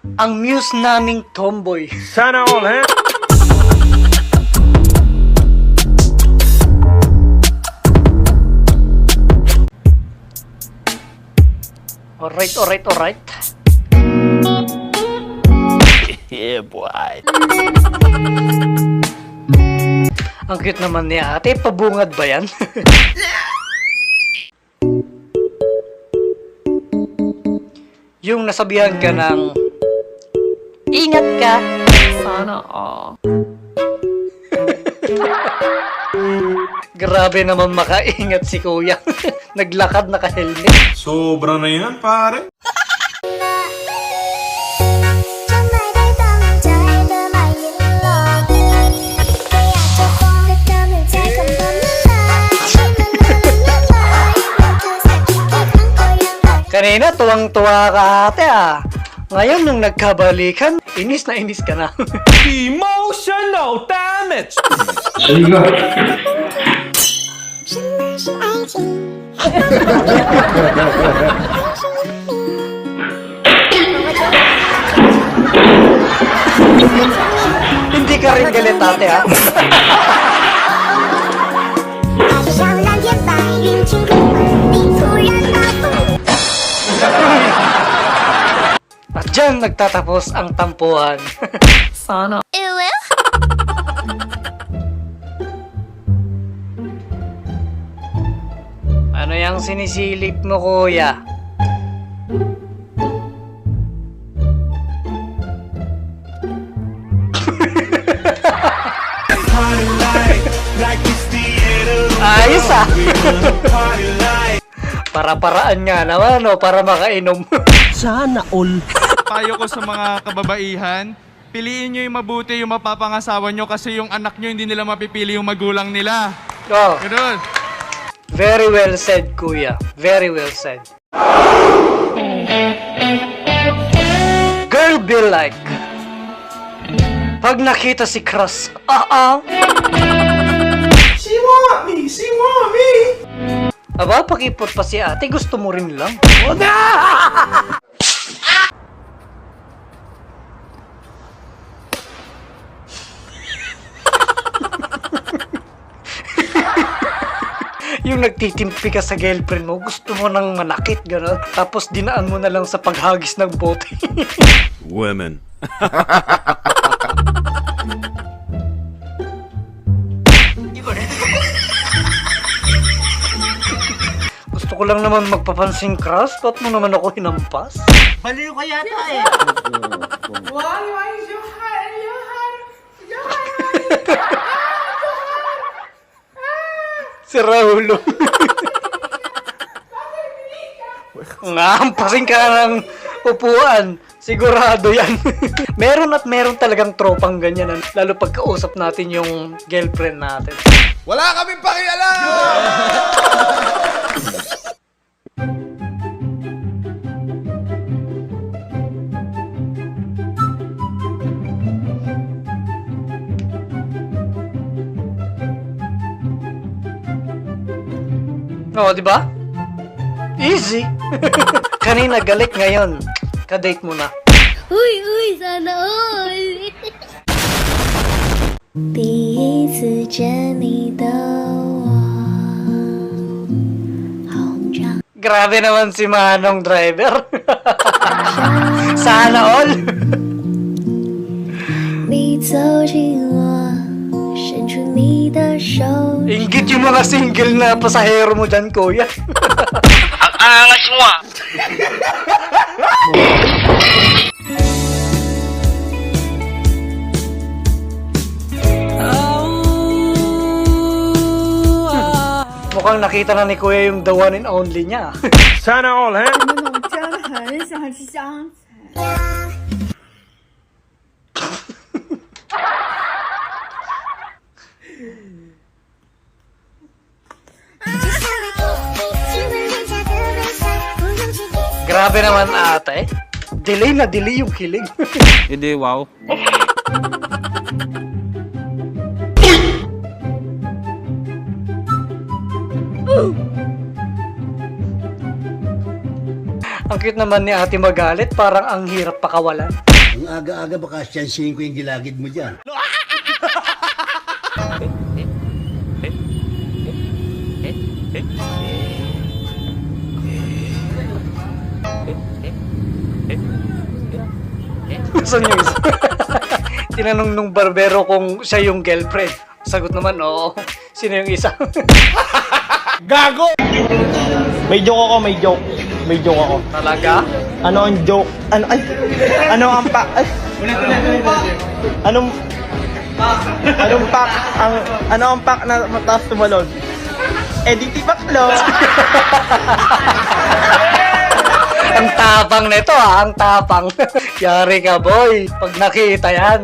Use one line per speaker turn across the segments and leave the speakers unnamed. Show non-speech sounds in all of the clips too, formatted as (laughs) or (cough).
ang muse naming tomboy.
Sana all, ha?
Alright, alright, alright.
Yeah, boy.
Ang cute naman ni ate. Pabungad ba yan? (laughs) yung nasabihan ka ng Ingat ka!
Sana all. (laughs)
Grabe naman makaingat si kuya. (laughs) Naglakad naka-helmet.
Sobra na yan, pare.
Kanina, tuwang-tuwa ka ate ah. Ngayon, nung nagkabalikan, inis na inis ka na. (laughs)
Emotional damage!
Ligo.
Hindi ka rin galit ate
ha. (laughs)
At dyan nagtatapos ang tampuhan. (laughs)
Sana
ano yung sinisilip mo kuya? Ayos ah. (laughs) Para-paraan nga naman, no? Para makainom. (laughs)
payo ko sa mga kababaihan, piliin nyo yung mabuti yung mapapangasawa nyo kasi yung anak nyo hindi nila mapipili yung magulang nila.
oh,
Ganun.
very well said, kuya. Very well said. Girl be like. Pag nakita si Cross, ah ah.
She want me! She want me!
Aba, pakipot pa si ate, gusto mo rin lang. (laughs) yung nagtitimpi ka sa girlfriend mo, gusto mo nang manakit, gano'n. Tapos dinaan mo na lang sa paghagis ng bote. (laughs)
Women.
gusto ko lang naman magpapansing crush, ba't mo naman ako hinampas?
Baliw ka yata eh.
Si Raulo. (laughs) Ngahampasin ka ng upuan. Sigurado yan. (laughs) meron at meron talagang tropang ganyan. ano, Lalo pag kausap natin yung girlfriend natin.
Wala kaming pakialam! (laughs)
Oo, di ba? Easy. (laughs) Kanina galit ngayon. Kadate mo na.
Uy, uy，sana all。(laughs) 第一次见你的我，好像
Grabe naman si Manong driver. (laughs) Sana all.
你走近我，伸出 你的手。
Ingit yung mga single na pasahero mo dyan, kuya. (laughs) Mukhang nakita na ni kuya yung the one and only niya.
Sana all, ha?
我真的很喜欢吃香
Grabe naman ate. Delay na delay yung kilig. (laughs)
Hindi, wow.
Ang Ang cute naman ni ate magalit, parang ang hirap pakawalan.
Ang aga-aga baka siyansihin ko yung gilagid mo dyan. (laughs)
Saan yung isa? Tinanong nung barbero kung siya yung girlfriend. Sagot naman, oo. Sino yung isa? (laughs)
May joke ako, may joke. May joke ako.
Talaga?
Ano ang joke? Ano, ay, ano ang pa, ay, anong, anong pak, ang, ano ang pak na mataas tumalon? Eh, di tibaklo. (laughs)
ang tapang nito ah, ang tapang. (laughs) Yari ka boy, pag nakita yan.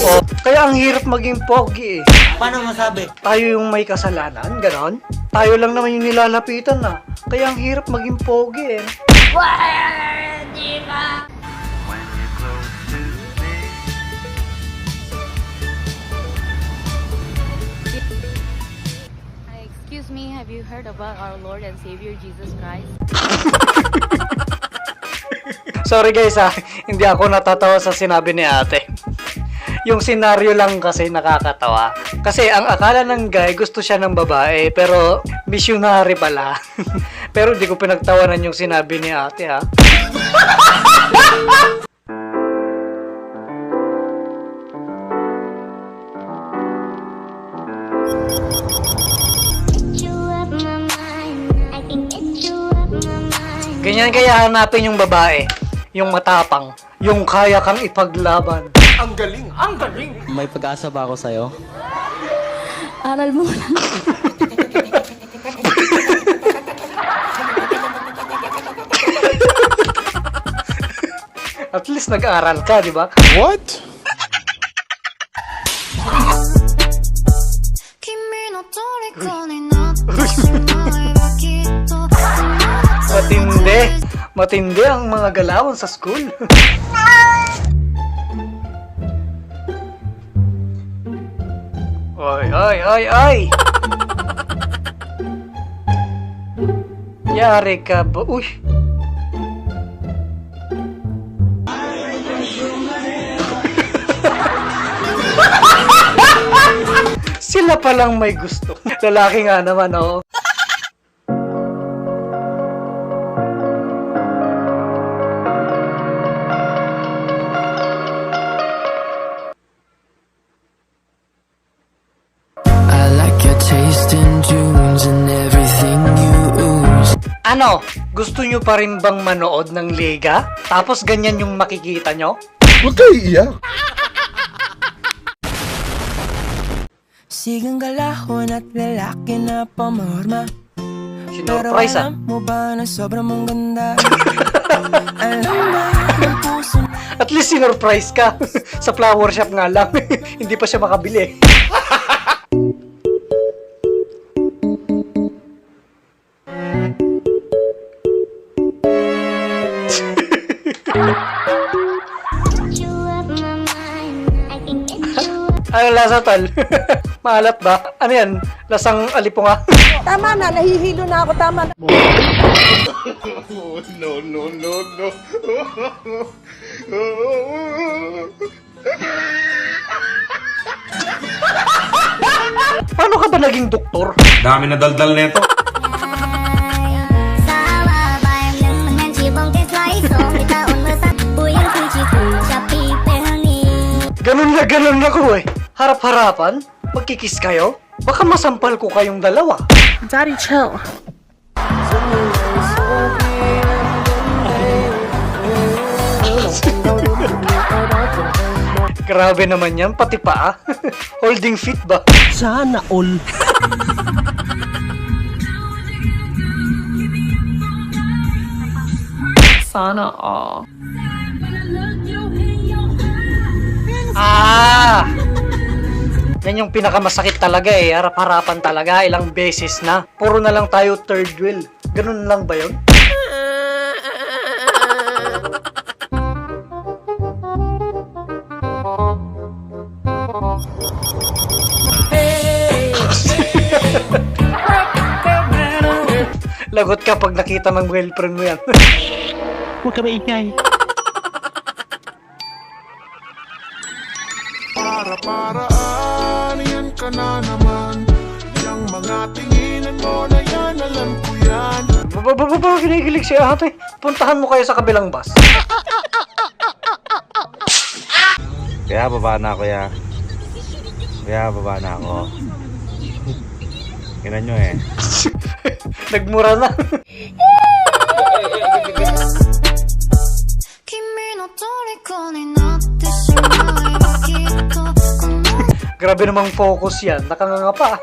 Oh, kaya ang hirap maging pogi eh.
Paano masabi?
Tayo yung may kasalanan, ganon. Tayo lang naman yung nilalapitan na. Kaya ang hirap maging pogi eh.
Uh, have you heard about our Lord and Savior Jesus Christ? (laughs)
Sorry guys ha, hindi ako natatawa sa sinabi ni ate. Yung senaryo lang kasi nakakatawa. Kasi ang akala ng guy gusto siya ng babae pero missionary pala. (laughs) pero di ko pinagtawanan yung sinabi ni ate ha. (laughs) Ganyan kaya hanapin yung babae. Yung matapang. Yung kaya kang ipaglaban.
May pag-asa ba ako sa'yo?
Aral mo lang.
At least nag-aral ka, di ba?
What?
Matindi ang mga galawan sa school. oy, oy, oy, oy! Yari ka ba? Uy! (laughs) Sila palang may gusto. Lalaki nga naman, oh. Ano? Gusto nyo pa rin bang manood ng Liga? Tapos ganyan yung makikita nyo?
Huwag kayo iiyak.
Sigang galahon at lalaki na pamorma Pero
Sinurprise ah.
alam mo ba na sobrang mong ganda (laughs) Alam ba ng puso
At least sinurprise ka. (laughs) Sa flower shop nga lang. (laughs) Hindi pa siya makabili. ng lasa, tal. (laughs) Maalat ba? Ano yan? Lasang alipunga. (laughs)
tama na, nahihilo na ako, tama na. (laughs)
no, no, no, no.
Paano ka ba naging doktor?
Dami na daldal nito.
ganun na ganun ako eh. Harap-harapan? Magkikis kayo? Baka masampal ko kayong dalawa.
Daddy, chill. (laughs)
Grabe naman yan, pati paa. (laughs) Holding feet ba?
Sana all.
Sana all.
Ah! Yan yung pinakamasakit talaga eh. Harap-harapan talaga. Ilang beses na. Puro na lang tayo third wheel. Ganun lang ba yun? Lagot ka pag nakita ng girlfriend mo yan.
Huwag ka maingay.
Para, para, ka na naman. Yang mga tinginan mo na yan, alam ko yan.
Babababa, kinikilig si ate. Puntahan mo kayo sa kabilang bus.
Kaya baba na ako ya Kaya baba na ako. Kailan nyo eh. (laughs)
Nagmura na.
Kimi no toriko ni natte
Grabe namang focus yan. Nakanganga pa.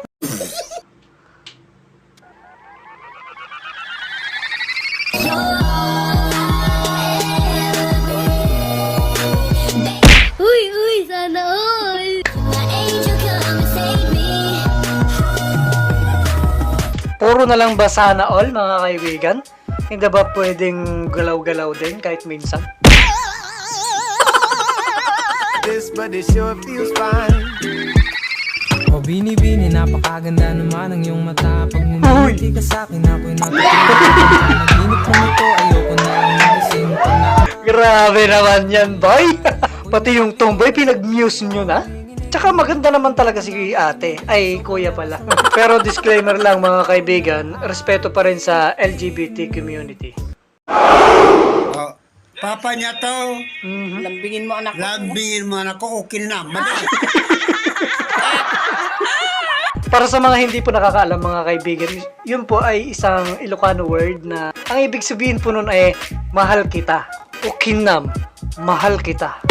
Uy, uy, sana all!
Puro na lang ba sana all, mga kaibigan? Hindi ba pwedeng galaw-galaw din kahit minsan?
This body sure feels fine
bini-bini, napakaganda naman ang iyong mata Pag ngumiti ka sa'kin, ako'y natutulog Naginip ko nito, ayoko na ang magising na
Grabe naman yan, boy! (laughs) Pati yung tomboy, pinag-muse nyo na? Tsaka maganda naman talaga si ate. Ay, kuya pala. (laughs) Pero disclaimer lang mga kaibigan, respeto pa rin sa LGBT community.
Oh, papa niya to.
Lambingin mo anak
Lambingin mo anak ko, okay na. Madali. (laughs)
Para sa mga hindi po nakakaalam mga kaibigan, yun po ay isang Ilocano word na ang ibig sabihin po nun ay mahal kita. O kinam, mahal kita.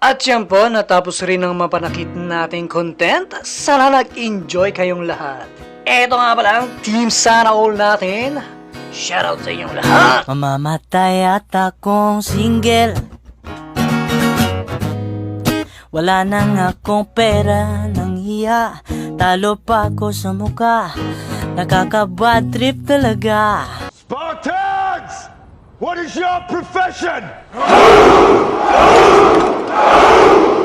At yan po, natapos rin ang mapanakit nating content. Sana nag-enjoy kayong lahat. Eto nga pala ang Team Sana All natin. Shoutout sa inyong lahat!
Mamamatay at akong single Wala nang akong pera nang hiya Talo pa ako sa muka Nakakabad trip talaga
Spartans! What is your profession? (laughs)